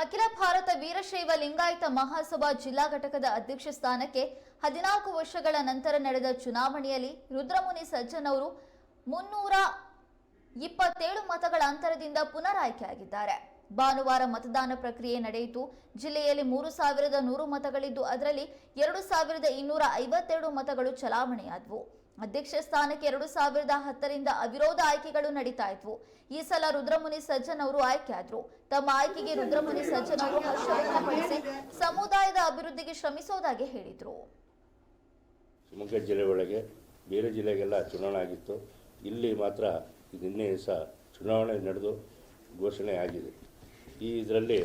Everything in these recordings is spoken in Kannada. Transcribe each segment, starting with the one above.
ಅಖಿಲ ಭಾರತ ವೀರಶೈವ ಲಿಂಗಾಯತ ಮಹಾಸಭಾ ಜಿಲ್ಲಾ ಘಟಕದ ಅಧ್ಯಕ್ಷ ಸ್ಥಾನಕ್ಕೆ ಹದಿನಾಲ್ಕು ವರ್ಷಗಳ ನಂತರ ನಡೆದ ಚುನಾವಣೆಯಲ್ಲಿ ರುದ್ರಮುನಿ ಸಜ್ಜನ್ ಅವರು ಮುನ್ನೂರ ಇಪ್ಪತ್ತೇಳು ಮತಗಳ ಅಂತರದಿಂದ ಪುನರಾಯ್ಕೆಯಾಗಿದ್ದಾರೆ. ಭಾನುವಾರ ಮತದಾನ ಪ್ರಕ್ರಿಯೆ ನಡೆಯಿತು. ಜಿಲ್ಲೆಯಲ್ಲಿ ಮೂರು ಸಾವಿರದ ನೂರು ಮತಗಳಿದ್ದು, ಅದರಲ್ಲಿ ಎರಡು ಸಾವಿರದ ಇನ್ನೂರ ಐವತ್ತೆರಡು ಮತಗಳು ಚಲಾವಣೆಯಾದವು. ಅಧ್ಯಕ್ಷ ಸ್ಥಾನಕ್ಕೆ ಎರಡು ಸಾವಿರದ ಹತ್ತರಿಂದ ಅವಿರೋಧ ಆಯ್ಕೆಗಳು ನಡೀತಾ ಇದ್ವು. ಈ ಸಲ ರುದ್ರಮುನಿ ಸಜ್ಜನ್ ಅವರು ಆಯ್ಕೆಯಾದ್ರು ತಮ್ಮ ಆಯ್ಕೆಗೆ ರುದ್ರಮುನಿ ಸಜ್ಜನ್ ಅವರು ಹರ್ಷ ವ್ಯಕ್ತಪಡಿಸಿ ಸಮುದಾಯದ ಅಭಿವೃದ್ಧಿಗೆ ಶ್ರಮಿಸೋದಾಗಿ ಹೇಳಿದ್ರು. ಶಿವಮೊಗ್ಗ ಜಿಲ್ಲೆ ಒಳಗೆ ಬೇರೆ ಜಿಲ್ಲೆಗೆಲ್ಲ ಚುನಾವಣೆ ಆಗಿತ್ತು. ಇಲ್ಲಿ ಮಾತ್ರ ನಿನ್ನೆ ಸಹ ಚುನಾವಣೆ ನಡೆದು ಘೋಷಣೆ ಆಗಿದೆ. ಈ ಇದರಲ್ಲಿ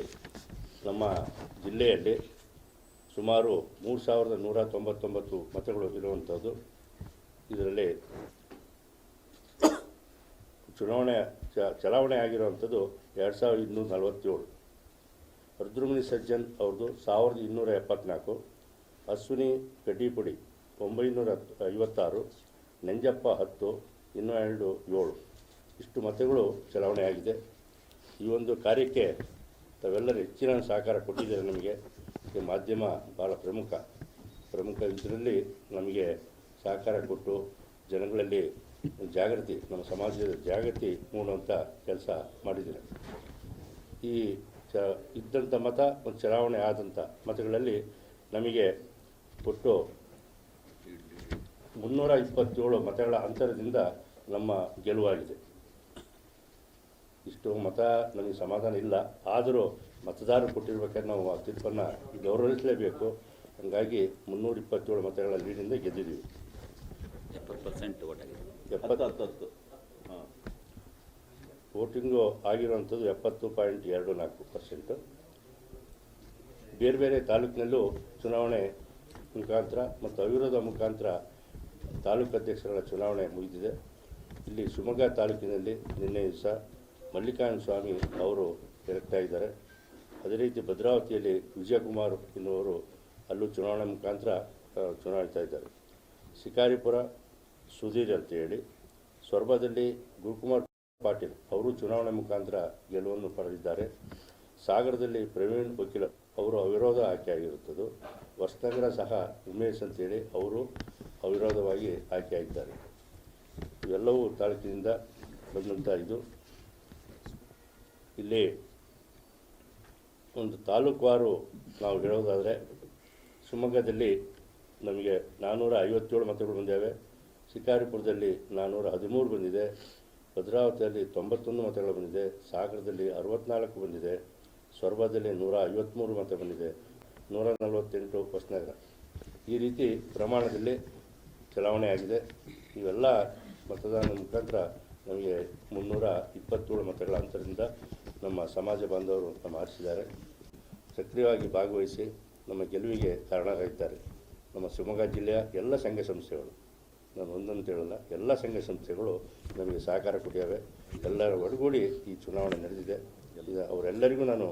ನಮ್ಮ ಜಿಲ್ಲೆಯಲ್ಲಿ ಸುಮಾರು ಮೂರು ಸಾವಿರದ ನೂರ ತೊಂಬತ್ತೊಂಬತ್ತು ಮತಗಳು ಇರುವಂಥದ್ದು. ಇದರಲ್ಲಿ ಚುನಾವಣೆ, ಚ, ಚಲಾವಣೆ ಆಗಿರುವಂಥದ್ದು ಎರಡು ಸಾವಿರದ ಇನ್ನೂರ ನಲವತ್ತೇಳು. ರುದ್ರಮುನಿ ಸಜ್ಜನ್ ಅವ್ರದ್ದು ಸಾವಿರದ ಇನ್ನೂರ ಎಪ್ಪತ್ನಾಲ್ಕು. ಅಶ್ವಿನಿ ಕಡ್ಡಿಪುಡಿ ಒಂಬೈನೂರ ಐವತ್ತಾರು. ನಂಜಪ್ಪ ಹತ್ತು ಇನ್ನೆರಡು ಏಳು. ಇಷ್ಟು ಮತಗಳು ಚಲಾವಣೆಯಾಗಿದೆ ಈ ಒಂದು ಕಾರ್ಯಕ್ಕೆ ತಾವೆಲ್ಲರೂ ಹೆಚ್ಚಿನ ಸಹಕಾರ ಕೊಟ್ಟಿದ್ದಾರೆ ನಮಗೆ? ಈ ಮಾಧ್ಯಮ ಭಾಳ ಪ್ರಮುಖ. ಪ್ರಮುಖ ಇದರಲ್ಲಿ ನಮಗೆ ಸಹಕಾರ ಕೊಟ್ಟು ಜನಗಳಲ್ಲಿ ಜಾಗೃತಿ, ನಮ್ಮ ಸಮಾಜದ ಜಾಗೃತಿ ಮೂಡುವಂಥ ಕೆಲಸ ಮಾಡಿದ್ದೀನಿ ಈ ಚ ಇದ್ದಂಥ ಮತ, ಒಂದು ಚಲಾವಣೆ ಆದಂಥ ಮತಗಳಲ್ಲಿ ನಮಗೆ ಒಟ್ಟು ಮುನ್ನೂರ ಇಪ್ಪತ್ತೇಳು ಮತಗಳ ಅಂತರದಿಂದ ನಮ್ಮ ಗೆಲುವಾಗಿದೆ. ಇಷ್ಟು ಮತ ನಮಗೆ ಸಮಾಧಾನ ಇಲ್ಲ. ಆದರೂ ಮತದಾರರು ಕೊಟ್ಟಿರ್ಬೇಕಾದ್ರೆ ನಾವು ಆ ತೀರ್ಪನ್ನು ಗೌರವಿಸಲೇಬೇಕು. ಹಾಗಾಗಿ ಮುನ್ನೂರ ಇಪ್ಪತ್ತೇಳು ಮತಗಳ ಲೀಡಿಂದ ಗೆದ್ದಿದ್ದೀವಿ. ಹಾಂ. ವೋಟಿಂಗು ಆಗಿರುವಂಥದ್ದು ಎಪ್ಪತ್ತು ಪಾಯಿಂಟ್ ಎರಡು ನಾಲ್ಕು ಪರ್ಸೆಂಟು. ಬೇರೆ ಬೇರೆ ತಾಲೂಕಿನಲ್ಲೂ ಚುನಾವಣೆ ಮುಖಾಂತರ ಮತ್ತು ಅವಿರೋಧ ಮುಖಾಂತರ ತಾಲೂಕು ಅಧ್ಯಕ್ಷರ ಚುನಾವಣೆ ಮುಗಿದಿದೆ. ಇಲ್ಲಿ ಶಿವಮೊಗ್ಗ ತಾಲೂಕಿನಲ್ಲಿ ನಿನ್ನೆ ದಿವಸ ಮಲ್ಲಿಕಾರ್ಜುನ ಸ್ವಾಮಿ ಅವರು ಎಲೆಕ್ಟ್ ಇದ್ದಾರೆ. ಅದೇ ರೀತಿ ಭದ್ರಾವತಿಯಲ್ಲಿ ವಿಜಯಕುಮಾರ್ ಎನ್ನುವರು ಅಲ್ಲೂ ಚುನಾವಣೆ ಮುಖಾಂತರ ಚುನಾಯಿತಾ ಇದ್ದಾರೆ. ಶಿಕಾರಿಪುರ ಸುಧೀರ್ ಅಂತೇಳಿ ಸೊರಬದಲ್ಲಿ ಗುರುಕುಮಾರ್ ಪಾಟೀಲ್ ಅವರು ಚುನಾವಣೆ ಮುಖಾಂತರ ಗೆಲುವನ್ನು ಪಡೆದಿದ್ದಾರೆ. ಸಾಗರದಲ್ಲಿ ಪ್ರವೀಣ್ ವಕೀಲ ಅವರು ಅವಿರೋಧ ಆಯ್ಕೆಯಾಗಿರುತ್ತದೆ ಹೊಸನಗರ ಸಹ ಉಮೇಶ್ ಅಂತೇಳಿ ಅವರು ಅವಿರೋಧವಾಗಿ ಆಯ್ಕೆಯಾಗಿದ್ದಾರೆ ಇವೆಲ್ಲವೂ ತಾಲೂಕಿನಿಂದ ಬಂದಂಥ ಇದು. ಇಲ್ಲಿ ಒಂದು ತಾಲೂಕುವಾರು ನಾವು ಹೇಳೋದಾದರೆ ಶಿವಮೊಗ್ಗದಲ್ಲಿ ನಮಗೆ ನಾನ್ನೂರ ಐವತ್ತೇಳು ಮತಗಳು ಬಂದಿವೆ ಶಿಕಾರಿಪುರದಲ್ಲಿ ನಾನ್ನೂರ ಹದಿಮೂರು ಬಂದಿದೆ, ಭದ್ರಾವತಿಯಲ್ಲಿ ತೊಂಬತ್ತೊಂದು ಮತಗಳು ಬಂದಿದೆ, ಸಾಗರದಲ್ಲಿ ಅರವತ್ನಾಲ್ಕು ಬಂದಿದೆ, ಸೊರಬದಲ್ಲಿ ನೂರ ಐವತ್ತ್ಮೂರು ಮತ ಬಂದಿದೆ, ನೂರ ನಲವತ್ತೆಂಟು ಹೊಸನಗರ ಈ ರೀತಿ ಪ್ರಮಾಣದಲ್ಲಿ ಚಲಾವಣೆ ಆಗಿದೆ. ಇವೆಲ್ಲ ಮತದಾನ ಮುಖಾಂತರ ನಮಗೆ ಮುನ್ನೂರ ಇಪ್ಪತ್ತೇಳು ಮತಗಳ ಅಂತರದಿಂದ ನಮ್ಮ ಸಮಾಜ ಬಾಂಧವರು ನಮ್ಮ ಆರಿಸಿದ್ದಾರೆ ಸಕ್ರಿಯವಾಗಿ ಭಾಗವಹಿಸಿ ನಮ್ಮ ಗೆಲುವಿಗೆ ಕಾರಣರಾಗಿದ್ದಾರೆ. ನಮ್ಮ ಶಿವಮೊಗ್ಗ ಜಿಲ್ಲೆಯ ಎಲ್ಲ ಸಂಘ ಸಂಸ್ಥೆಗಳು. ನಾನು ಒಂದನ್ನು ಹೇಳಲ್ಲ ಎಲ್ಲ ಸಂಘ ಸಂಸ್ಥೆಗಳು ನಮಗೆ ಸಹಕಾರ ಕೊಟ್ಟಿದ್ದಾವೆ. ಎಲ್ಲರ ಒಡಗೂಡಿ ಈ ಚುನಾವಣೆ ನಡೆದಿದೆ. ಅವರೆಲ್ಲರಿಗೂ ನಾನು